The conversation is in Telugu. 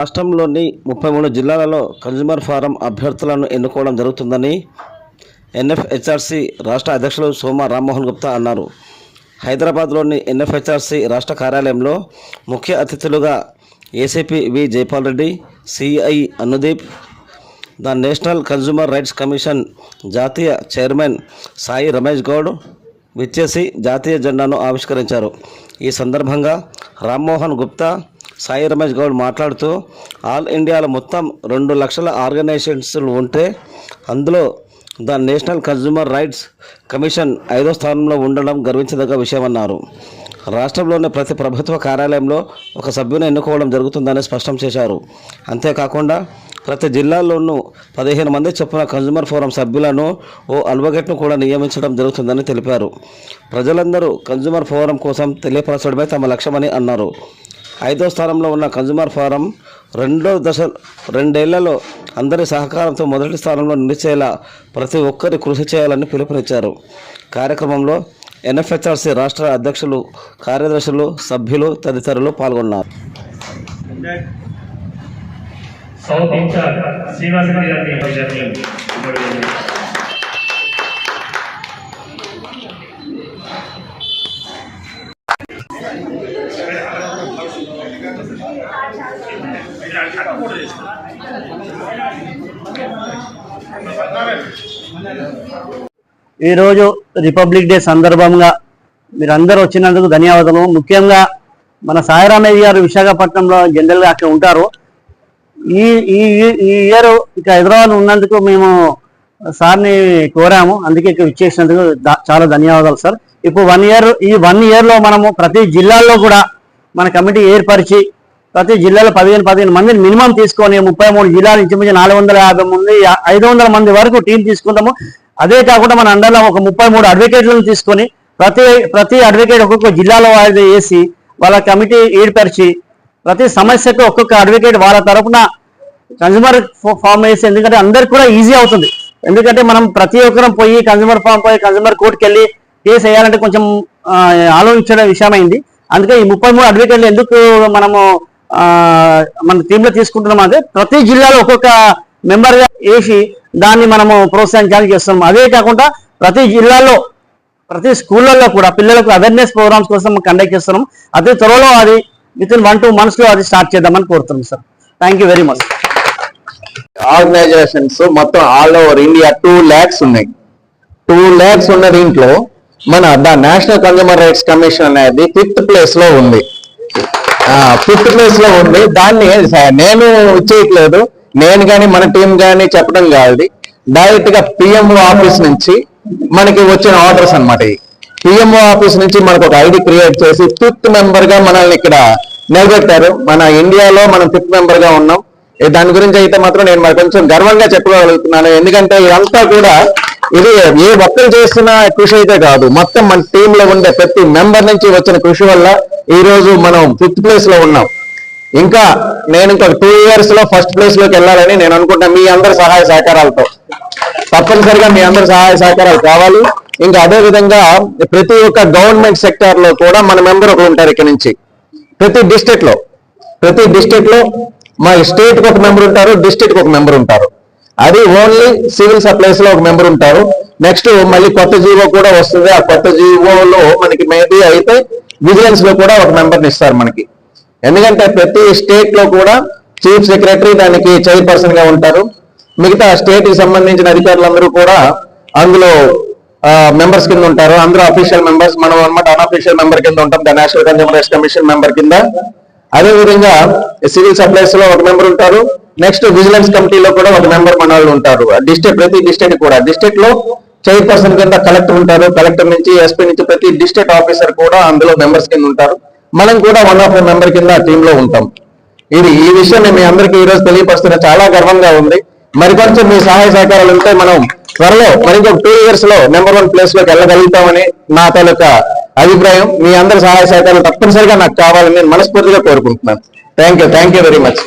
రాష్ట్రంలోని ముప్పై మూడు జిల్లాలలో కన్జ్యూమర్ ఫారం అభ్యర్థులను ఎన్నుకోవడం జరుగుతుందని ఎన్ఎఫ్హెచ్ఆర్సీ రాష్ట్ర అధ్యక్షులు సోమ రామ్మోహన్ గుప్తా అన్నారు. హైదరాబాద్లోని ఎన్ఎఫ్హెచ్ఆర్సీ రాష్ట్ర కార్యాలయంలో ముఖ్య అతిథులుగా ACP V Jaipal Reddy CI Anudeep the National Consumer Rights Commission జాతీయ చైర్మన్ సాయి రమేష్ గౌడ్ విచ్చేసి జాతీయ జెండాను ఆవిష్కరించారు. ఈ సందర్భంగా రామ్మోహన్ గుప్తా సాయి రమేష్ గౌడ్ మాట్లాడుతూ ఆల్ ఇండియాలో మొత్తం రెండు లక్షల ఆర్గనైజేషన్స్లు ఉంటే అందులో the National Consumer Rights Commission ఐదో స్థానంలో ఉండడం గర్వించదగ్గ విషయమన్నారు. రాష్ట్రంలోని ప్రతి ప్రభుత్వ కార్యాలయంలో ఒక సభ్యుని ఎన్నుకోవడం జరుగుతుందని స్పష్టం చేశారు. అంతేకాకుండా ప్రతి జిల్లాల్లోనూ పదిహేను మంది చొప్పున కన్జ్యూమర్ ఫోరం సభ్యులను ఓ అడ్వకేట్ను కూడా నియమించడం జరుగుతుందని తెలిపారు. ప్రజలందరూ కన్జ్యూమర్ ఫోరం కోసం తెలియపరచడమే తమ లక్ష్యమని అన్నారు. ఐదో స్థానంలో ఉన్న కన్జ్యూమర్ ఫోరం రెండో దశ రెండేళ్ళలో అందరి సహకారంతో మొదటి స్థానంలో నిలిచేలా ప్రతి ఒక్కరి కృషి చేయాలని పిలుపునిచ్చారు. కార్యక్రమంలో ఎన్ఎఫ్హెచ్ఆర్సీ రాష్ట్ర అధ్యక్షులు కార్యదర్శులు సభ్యులు తదితరులు పాల్గొన్నారు. సౌత్ ఇన్ఛార్జ్ శ్రీనివాస గారిని ఈరోజు రిపబ్లిక్ డే సందర్భంగా మీరందరూ వచ్చినందుకు ధన్యవాదాలు ముఖ్యంగా మన సాయిరామయ్య గారు విశాఖపట్నంలో జనరల్గా అక్కడ ఉంటారు. ఈ ఈ ఈ ఇయర్ ఇక హైదరాబాద్ ఉన్నందుకు మేము సార్ని కోరాము. అందుకే ఇక్కడ ఇచ్చేసినందుకు చాలా ధన్యవాదాలు సార్. ఇప్పుడు వన్ ఇయర్ ఈ వన్ ఇయర్లో మనము ప్రతి జిల్లాల్లో కూడా మన కమిటీ ఏర్పరిచి ప్రతి జిల్లాలో పదిహేను పదిహేను మందిని మినిమం తీసుకొని ముప్పై మూడు జిల్లాల నుంచి నాలుగు వందల యాభై మంది ఐదు వందల మంది వరకు టీం తీసుకుంటాము అదే కాకుండా మన అండర్లో ఒక ముప్పై మూడు అడ్వకేట్లను తీసుకొని ప్రతి ప్రతి అడ్వకేట్ ఒక్కొక్క జిల్లాలో వారి వేసి వాళ్ళ కమిటీ ఏర్పరిచి ప్రతి సమస్యకు ఒక్కొక్క అడ్వకేట్ వాళ్ళ తరఫున కన్జ్యూమర్ ఫామ్ వేసి ఎందుకంటే అందరికి కూడా ఈజీ అవుతుంది. ఎందుకంటే మనం ప్రతి ఒక్కరం పోయి కన్జ్యూమర్ ఫామ్ పోయి కన్జ్యూమర్ కోర్టుకి వెళ్ళి కేసు వేయాలంటే కొంచెం ఆలోచించడం విషయమైంది. అందుకే ఈ ముప్పై మూడు అడ్వకేట్లు ఎందుకు మనము మన టీంలో తీసుకుంటున్నాం అదే ప్రతి జిల్లాలో ఒక్కొక్క మెంబర్గా వేసి దాన్ని మనము ప్రోత్సహించడానికి చేస్తున్నాం. అదే కాకుండా ప్రతి జిల్లాలో ప్రతి స్కూళ్ళల్లో కూడా పిల్లలకు అవేర్నెస్ ప్రోగ్రామ్స్ కోసం కండక్ట్ చేస్తున్నాం. అతి త్వరలో అది విత్ ఇన్ వన్ టూ మంత్స్లో అది స్టార్ట్ చేద్దామని కోరుతున్నాం sir thank you very much organisations మొత్తం all over India two lakhs ఉన్నాయి. టూ ల్యాక్స్ ఉన్న దీంట్లో మన the National Consumer Rights Commission అనేది ఫిఫ్త్ ప్లేస్లో ఉంది. ఫిఫ్త్ ప్లేస్లో ఉంది. దాన్ని నేను చేయట్లేదు నేను కానీ మన టీం కానీ చెప్పడం కాదు. డైరెక్ట్గా పిఎంఓ ఆఫీస్ నుంచి మనకి వచ్చిన ఆర్డర్స్ అన్నమాట పిఎంఓ ఆఫీస్ నుంచి మనకు ఒక ఐడి క్రియేట్ చేసి ఫిఫ్త్ మెంబర్గా మనల్ని ఇక్కడ నిలబెట్టారు. మన ఇండియాలో మనం ఫిఫ్త్ మెంబర్గా ఉన్నాం. దాని గురించి అయితే మాత్రం నేను మరి కొంచెం గర్వంగా చెప్పగలుగుతున్నాను. ఎందుకంటే ఇదంతా కూడా ఇది ఏ ఒక్కరు చేస్తున్న కృషి అయితే కాదు. మొత్తం మన టీమ్లో ఉండే ప్రతి మెంబర్ నుంచి వచ్చిన కృషి వల్ల ఈ రోజు మనం ఫిఫ్త్ ప్లేస్లో ఉన్నాం. ఇంకా నేను ఇంకా టూ ఇయర్స్లో ఫస్ట్ ప్లేస్లోకి వెళ్ళాలని నేను అనుకుంటా మీ అందరి సహాయ సహకారాలతో. తప్పనిసరిగా మీ అందరి సహాయ సహకారాలు కావాలి. ఇంకా అదే విధంగా ప్రతి ఒక్క గవర్నమెంట్ సెక్టర్లో కూడా మన మెంబర్ ఒకరు ఉంటారు ఇక్కడ నుంచి. ప్రతి డిస్టిక్లో. ప్రతి డిస్టిక్లో మా స్టేట్కు ఒక మెంబర్ ఉంటారు డిస్ట్రిక్ట్ ఒక మెంబర్ ఉంటారు. అది ఓన్లీ సివిల్ సప్లైస్లో ఒక మెంబర్ ఉంటారు. నెక్స్ట్ మళ్ళీ కొత్త జీవో కూడా వస్తుంది. ఆ కొత్త జీవోలో మనకి మేబీ అయితే విజిలెన్స్లో కూడా ఒక మెంబర్ని ఇస్తారు మనకి. ఎందుకంటే ప్రతి స్టేట్లో కూడా చీఫ్ సెక్రటరీ దానికి చైర్పర్సన్గా ఉంటారు. మిగతా స్టేట్కి సంబంధించిన అధికారులందరూ కూడా అందులో మెంబర్స్ కింద ఉంటారు. అందరూ అఫీషియల్ మెంబర్స్ మనం అనమాట అన్అఫీషియల్ మెంబర్ కింద ఉంటాం. The National Consumer Rights Commission member కింద. అదే విధంగా సివిల్ సప్లైస్లో ఒక మెంబర్ ఉంటారు. నెక్స్ట్ విజిలెన్స్ కమిటీలో కూడా ఒక మెంబర్ మన వాళ్ళు ఉంటారు డిస్ట్రిక్ట్ ప్రతి డిస్ట్రిక్ట్ కూడా. డిస్ట్రిక్ట్లో చైర్పర్సన్ కింద కలెక్టర్ ఉంటారు. కలెక్టర్ నుంచి ఎస్పీ నుంచి ప్రతి డిస్ట్రిక్ట్ ఆఫీసర్ కూడా అందులో మెంబర్స్ కింద ఉంటారు. మనం కూడా వన్ ఆఫ్ మెంబర్ కింద టీమ్లో ఉంటాం. ఇది ఈ విషయం నేను మీ అందరికీ ఈ రోజు తెలియపరుస్తున్న చాలా గర్వంగా ఉంది. మరి కొంచెం మీ సహాయ సహకారాలు ఉంటే మనం త్వరలో మరింకొక టూ ఇయర్స్లో నెంబర్ వన్ ప్లేస్లోకి వెళ్ళగలుగుతామని నా తాలూక అభిప్రాయం. మీ అందరి సహాయ సహకారాలు తప్పనిసరిగా నాకు కావాలని నేను మనస్ఫూర్తిగా కోరుకుంటున్నాను. Thank you thank you very much